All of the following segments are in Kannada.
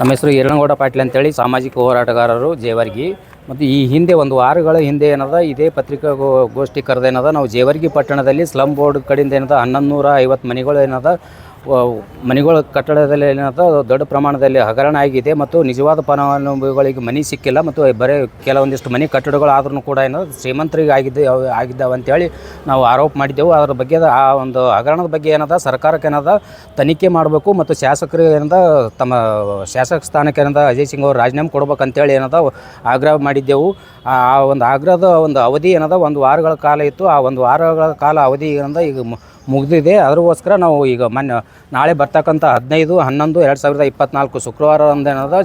ನಮ್ಮ ಹೆಸರು ಯರಣಗೌಡ ಪಾಟೀಲ್ ಅಂತೇಳಿ ಸಾಮಾಜಿಕ ಹೋರಾಟಗಾರರು ಜೇವರ್ಗಿ. ಮತ್ತು ಈ ಹಿಂದೆ ಒಂದು ವಾರಗಳ ಹಿಂದೆ ಏನದ, ಇದೇ ಪತ್ರಿಕಾ ಗೋ- ಗೋಷ್ಠಿ ಕರೆದೇನದ ನಾವು ಜೇವರ್ಗಿ ಪಟ್ಟಣದಲ್ಲಿ ಸ್ಲಮ್ ಬೋರ್ಡ್ ಕಡೆಯಿಂದ ಏನದ, ಹನ್ನೊಂದು ನೂರ ಐವತ್ತು ಮನೆಗಳು ಏನದ ಮನೆಗಳ ಕಟ್ಟಡದಲ್ಲಿ ಏನದ ದೊಡ್ಡ ಪ್ರಮಾಣದಲ್ಲಿ ಹಗರಣ ಆಗಿದೆ ಮತ್ತು ನಿಜವಾದ ಫಲಾನುಭವಿಗಳಿಗೆ ಮನೆ ಸಿಕ್ಕಿಲ್ಲ ಮತ್ತು ಬರೀ ಕೆಲವೊಂದಿಷ್ಟು ಮನೆ ಕಟ್ಟಡಗಳು ಆದ್ರೂ ಕೂಡ ಏನೋ ಶ್ರೀಮಂತರಿಗೆ ಆಗಿದ್ದ ಆಗಿದ್ದಾವೆ ಅಂತೇಳಿ ನಾವು ಆರೋಪ ಮಾಡಿದ್ದೆವು. ಅದರ ಬಗ್ಗೆ ಆ ಒಂದು ಹಗರಣದ ಬಗ್ಗೆ ಏನದ, ಸರ್ಕಾರಕ್ಕೆ ಏನದ ತನಿಖೆ ಮಾಡಬೇಕು ಮತ್ತು ಶಾಸಕರು ಏನದ, ತಮ್ಮ ಶಾಸಕ ಸ್ಥಾನಕ್ಕೆ ಏನದ ಅಜಯ್ ಸಿಂಗ್ ಅವರು ರಾಜೀನಾಮೆ ಕೊಡ್ಬೇಕಂತೇಳಿ ಏನದ ಆಗ್ರಹ ಮಾಡಿದ್ದೆವು. ಆ ಒಂದು ಆಗ್ರಹದ ಒಂದು ಅವಧಿ ಏನದ, ಒಂದು ವಾರಗಳ ಕಾಲ ಇತ್ತು. ಆ ಒಂದು ವಾರಗಳ ಕಾಲ ಅವಧಿ ಏನದ, ಈಗ ಮುಗಿದಿದೆ. ಅದಕ್ಕೋಸ್ಕರ ನಾವು ಈಗ ಮೊನ್ನೆ ನಾಳೆ ಬರ್ತಕ್ಕಂಥ ಹದಿನೈದು, ಹನ್ನೊಂದು, ಎರಡು ಸಾವಿರದ ಇಪ್ಪತ್ನಾಲ್ಕು ಶುಕ್ರವಾರ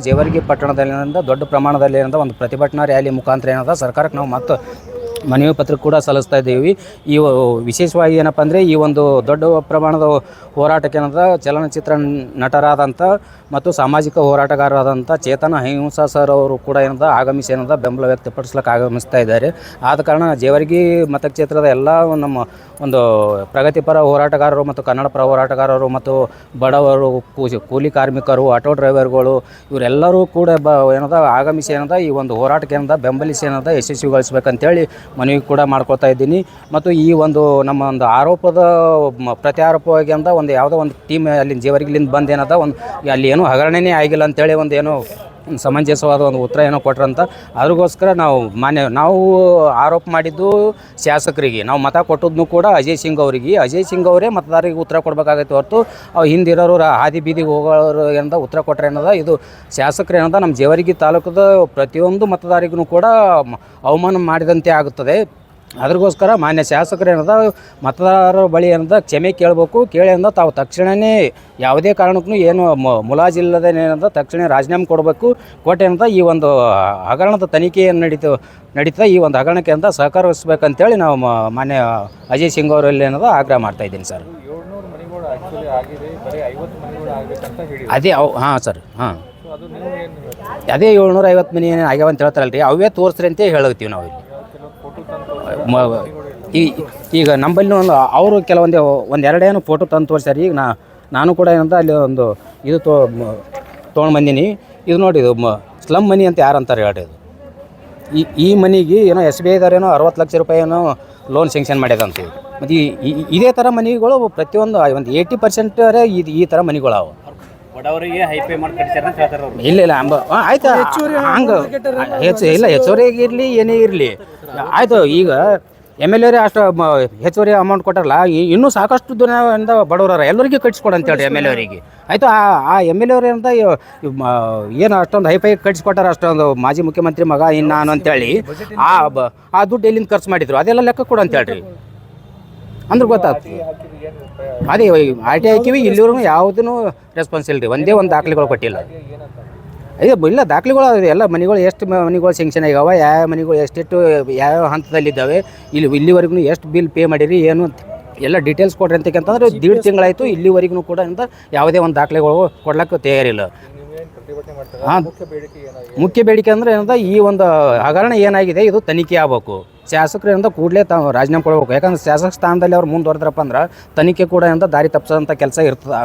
ಜೇವರ್ಗಿ ಪಟ್ಟಣದಲ್ಲಿ ದೊಡ್ಡ ಪ್ರಮಾಣದಲ್ಲಿ ಏನದ ಒಂದು ಪ್ರತಿಭಟನಾ ರ್ಯಾಲಿ ಮುಖಾಂತರ ಏನದ ಸರ್ಕಾರಕ್ಕೆ ನಾವು ಮತ್ತೆ ಮನವಿ ಪತ್ರ ಕೂಡ ಸಲ್ಲಿಸ್ತಾ ಇದ್ದೀವಿ. ಈ ವಿಶೇಷವಾಗಿ ಏನಪ್ಪ ಅಂದರೆ ಈ ಒಂದು ದೊಡ್ಡ ಪ್ರಮಾಣದ ಹೋರಾಟಕ್ಕೆ ಏನಂದ್ರೆ ಚಲನಚಿತ್ರ ನಟರಾದಂಥ ಮತ್ತು ಸಾಮಾಜಿಕ ಹೋರಾಟಗಾರರಾದಂಥ ಚೇತನ ಅಹಿಂಸಾ ಸರ್ ಅವರು ಕೂಡ ಏನದ ಆಗಮಿಸಿ ಏನದ ಬೆಂಬಲ ವ್ಯಕ್ತಪಡಿಸ್ಲಿಕ್ಕೆ ಆಗಮಿಸ್ತಾ ಇದ್ದಾರೆ. ಆದ ಕಾರಣ ಜೇವರ್ಗಿ ಮತಕ್ಷೇತ್ರದ ಎಲ್ಲ ನಮ್ಮ ಒಂದು ಪ್ರಗತಿಪರ ಹೋರಾಟಗಾರರು ಮತ್ತು ಕನ್ನಡ ಪರ ಹೋರಾಟಗಾರರು ಮತ್ತು ಬಡವರು ಕೂಲಿ ಕೂಲಿ ಕಾರ್ಮಿಕರು, ಆಟೋ ಡ್ರೈವರ್ಗಳು ಇವರೆಲ್ಲರೂ ಕೂಡ ಬ ಏನದ ಆಗಮಿಸಿ ಏನದ ಈ ಒಂದು ಹೋರಾಟಕ್ಕೆ ಏನದ ಬೆಂಬಲಿಸಿ ಏನದ ಯಶಸ್ವಿಗೊಳಿಸ್ಬೇಕಂತೇಳಿ ಮನವಿ ಕೂಡ ಮಾಡ್ಕೊಳ್ತಾ ಇದ್ದೀನಿ. ಮತ್ತು ಈ ಒಂದು ನಮ್ಮ ಒಂದು ಆರೋಪದ ಪ್ರತಿ ಆರೋಪವಾಗಿ ಅಂತ ಒಂದು ಯಾವುದೋ ಒಂದು ಟೀಮ್ ಅಲ್ಲಿ ಜೇವರಿಗಿಲಿಂದ ಬಂದು ಏನದ ಒಂದು ಅಲ್ಲಿ ಏನೂ ಹಗರಣನೇ ಆಗಿಲ್ಲ ಅಂತೇಳಿ ಒಂದು ಏನೋ ಸಮಂಜಸವಾದ ಒಂದು ಉತ್ತರ ಏನೋ ಕೊಟ್ರಂತ, ಅದಕ್ಕೋಸ್ಕರ ನಾವು ಮಾನ್ಯ, ನಾವು ಆರೋಪ ಮಾಡಿದ್ದು ಶಾಸಕರಿಗೆ, ನಾವು ಮತ ಕೊಟ್ಟದ್ನು ಕೂಡ ಅಜಯ್ ಸಿಂಗ್ ಅವರಿಗೆ. ಅಜಯ್ ಸಿಂಗ್ ಅವರೇ ಮತದಾರರಿಗೆ ಉತ್ತರ ಕೊಡಬೇಕಾಗತ್ತೆ ಹೊರತು ಅವು ಹಿಂದಿರೋರು ಹಾದಿ ಬೀದಿಗೆ ಹೋಗೋರು ಏನದ ಉತ್ತರ ಕೊಟ್ಟರೆ ಏನದ, ಇದು ಶಾಸಕರು ಏನದ, ನಮ್ಮ ಜೇವರ್ಗಿ ತಾಲೂಕದ ಪ್ರತಿಯೊಂದು ಮತದಾರಿಗೂ ಕೂಡ ಅವಮಾನ ಮಾಡಿದಂತೆ ಆಗುತ್ತದೆ. ಅದ್ರಗೋಸ್ಕರ ಮಾನ್ಯ ಶಾಸಕರು ಏನದ ಮತದಾರರ ಬಳಿ ಏನದ ಕ್ಷಮೆ ಕೇಳಬೇಕು ಕೇಳಿ ಅಂದ ತಾವು ತಕ್ಷಣವೇ ಯಾವುದೇ ಕಾರಣಕ್ಕೂ ಏನು ಮ- ಮುಲಾಜಿಲ್ಲದೆ ಏನದ ತಕ್ಷಣ ರಾಜೀನಾಮೆ ಕೊಡಬೇಕು. ಕೊಟ್ಟೆ ಅಂತ ಈ ಒಂದು ಹಗರಣದ ತನಿಖೆಯನ್ನು ನಡೀತು ನಡೀತಾ ಈ ಒಂದು ಹಗರಣಕ್ಕೆ ಅಂತ ಸಹಕರಿಸ್ಬೇಕಂತೇಳಿ ನಾವು ಮಾನ್ಯ ಅಜಯ್ ಸಿಂಗ್ ಅವರಲ್ಲಿ ಏನದ ಆಗ್ರಹ ಮಾಡ್ತಾ ಇದ್ದೀನಿ ಸರ್. ಅದೇ ಅವು ಹಾಂ ಸರ್ ಹಾಂ. ಅದು ಏಳ್ನೂರ ಐವತ್ತು ಮನೆ ಏನು ಆಗ್ಯಾವ ಅಂತ ಹೇಳ್ತಾರಲ್ರಿ ಅವೇ ತೋರಿಸ್ರಿ ಅಂತ ಹೇಳ್ತೀವಿ ನಾವು ಇಲ್ಲಿ ಮ- ಈ, ಈಗ ನಂಬಲ್ಲಿ ಒಂದು, ಅವರು ಕೆಲವೊಂದು ಒಂದು ಎರಡೇನು ಫೋಟೋ ತಂದು ತೋರಿಸ್ಯಾರ. ಈಗ ನಾ, ನಾನು ಕೂಡ ಏನಂತ ಅಲ್ಲಿ ಒಂದು ಇದು ತೋ ತೊಗೊಂಡು ಬಂದೀನಿ. ಇದು ನೋಡಿ, ಇದು ಮ ಸ್ಲಮ್ ಮನಿ ಅಂತ ಯಾರು ಅಂತಾರೆ ಹೇಳಿ ಇದು ಈ ಈ ಮನಿಗೆ ಏನೋ ಎಸ್ ಬಿ ಐದವ್ರೇನೋ ಅರವತ್ತು ಲಕ್ಷ ರೂಪಾಯಿ ಏನೋ ಲೋನ್ ಸೆಂಕ್ಷನ್ ಮಾಡ್ಯದಂತ ಇದು ಮತ್ತು ಈ ಇದೇ ಥರ ಮನೆಗಳು ಪ್ರತಿಯೊಂದು ಒಂದು ಏಯ್ಟಿ ಪರ್ಸೆಂಟ್ ಇದು ಈ ಥರ ಮನಿಗಳು ಅವು ಬಡವರಿಗೆ ಹೈಪೇ ಮಾಡಿ ಕಟ್ಸ್ಯಾರ ಅಂತ ಹೇಳ್ತಾರ ಅವ್ರು. ಇಲ್ಲ ಇಲ್ಲ ಅಂಬ ಆ, ಆಯ್ತು? ಹಂಗೆ ಹೆಚ್ಚು ಇಲ್ಲ ಹೆಚ್ಚುವರಿಗೆ ಇರಲಿ ಏನೇ ಇರಲಿ. ಆಯಿತು ಈಗ ಎಂ ಎಲ್ ಎರೇ ಅಷ್ಟು ಮ- ಹೆಚ್ಚುವರಿ ಅಮೌಂಟ್ ಕೊಟ್ಟಾರಲ್ಲ ಈ- ಇನ್ನೂ ಸಾಕಷ್ಟು ದಿನದಿಂದ ಬಡವರ ಎಲ್ಲರಿಗೂ ಕಟ್ಸ್ಕೊಡು ಅಂತೇಳಿ ಎಂ ಎಲ್ ಎವರಿಗೆ ಆಯಿತು ಆ ಆ ಎಂ ಎಲ್ ಎವ್ರು ಅಂತ ಏನು ಅಷ್ಟೊಂದು ಹೈಫೈ ಕಟ್ಸ್ಕೊಟ್ಟಾರ ಅಷ್ಟೊಂದು ಮಾಜಿ ಮುಖ್ಯಮಂತ್ರಿ ಮಗ ಇನ್ನು ನಾನು ಅಂತೇಳಿ ಆ ಬ ಆ ದುಡ್ಡು ಎಲ್ಲಿಂದ ಖರ್ಚು ಮಾಡಿದ್ರು ಅದೆಲ್ಲ ಲೆಕ್ಕ ಕೊಡು ಅಂತೇಳ್ರಿ ಅಂದ್ರೆ ಗೊತ್ತಾಗ್ತದೆ ಅದೇ ಆರ್ ಟಿ ಹಾಕಿವಿ ಇಲ್ಲಿವರೆಗೂ ಯಾವುದೂ ರೆಸ್ಪಾನ್ಸ್ ಇಲ್ಲ ರೀ ಒಂದೇ ಒಂದು ದಾಖಲೆಗಳು ಕೊಟ್ಟಿಲ್ಲ. ಅದೇ ಇಲ್ಲ ದಾಖಲೆಗಳು. ಎಲ್ಲ ಮನೆಗಳು ಎಷ್ಟು ಮನೆಗಳು ಸೆಂಕ್ಷನ್ ಆಗ್ಯಾವ ಯಾವ ಮನೆಗಳು ಎಷ್ಟೆಷ್ಟು ಯಾವ್ಯಾವ ಹಂತದಲ್ಲಿದ್ದಾವೆ ಇಲ್ಲಿ ಇಲ್ಲಿವರೆಗೂ ಎಷ್ಟು ಬಿಲ್ ಪೇ ಮಾಡಿರಿ ಏನು ಅಂತ ಎಲ್ಲ ಡೀಟೇಲ್ಸ್ ಕೊಡ್ರಿ ಅಂತಕ್ಕಂತಂದ್ರೆ ದೀಡ್ ತಿಂಗಳಾಯಿತು ಇಲ್ಲಿವರೆಗೂ ಕೂಡ ಅಂತ ಯಾವುದೇ ಒಂದು ದಾಖಲೆಗಳು ಕೊಡ್ಲಿಕ್ಕೆ ತಯಾರಿಲ್ಲ. ಹಾಂ. ಮುಖ್ಯ ಬೇಡಿಕೆ ಅಂದ್ರೆ ಮುಖ್ಯ ಬೇಡಿಕೆ ಅಂದರೆ ಏನಂತ ಈ ಒಂದು ಹಗರಣ ಏನಾಗಿದೆ ಇದು ತನಿಖೆ ಆಗಬೇಕು. ಶಾಸಕರು ಏನಂತ ಕೂಡಲೇ ತಾವು ರಾಜೀನಾಮೆ ಕೊಡಬೇಕು. ಯಾಕಂದ್ರೆ ಶಾಸಕ ಸ್ಥಾನದಲ್ಲಿ ಅವ್ರು ಮುಂದುವರೆದ್ರಪ್ಪ ಅಂದ್ರೆ ತನಿಖೆ ಕೂಡ ಅಂತ ದಾರಿ ತಪ್ಪಿಸೋಂಥ ಕೆಲಸ ಇರ್ತದೆ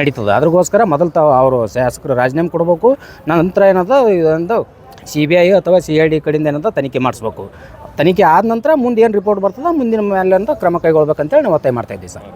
ನಡೀತದೆ. ಅದ್ರಗೋಸ್ಕರ ಮೊದಲು ತಾವು ಅವರು ಶಾಸಕರು ರಾಜೀನಾಮೆ ಕೊಡಬೇಕು. ನಂತರ ಏನಂತ ಇದೊಂದು ಸಿ ಬಿ ಐ ಅಥವಾ ಸಿ ಐ ಡಿ ಕಡೆಯಿಂದ ಏನಂತ ತನಿಖೆ ಮಾಡಿಸ್ಬೇಕು. ತನಿಖೆ ಆದ ನಂತರ ಮುಂದೆ ಏನು ರಿಪೋರ್ಟ್ ಬರ್ತದೆ, ಮುಂದಿನ ಮೇಲೆ ಅಂತ ಕ್ರಮ ಕೈಗೊಳ್ಬೇಕಂತೇಳಿ ನಾವು ಒತ್ತಾಯ ಮಾಡ್ತಾ ಇದ್ದೀವಿ ಸರ್.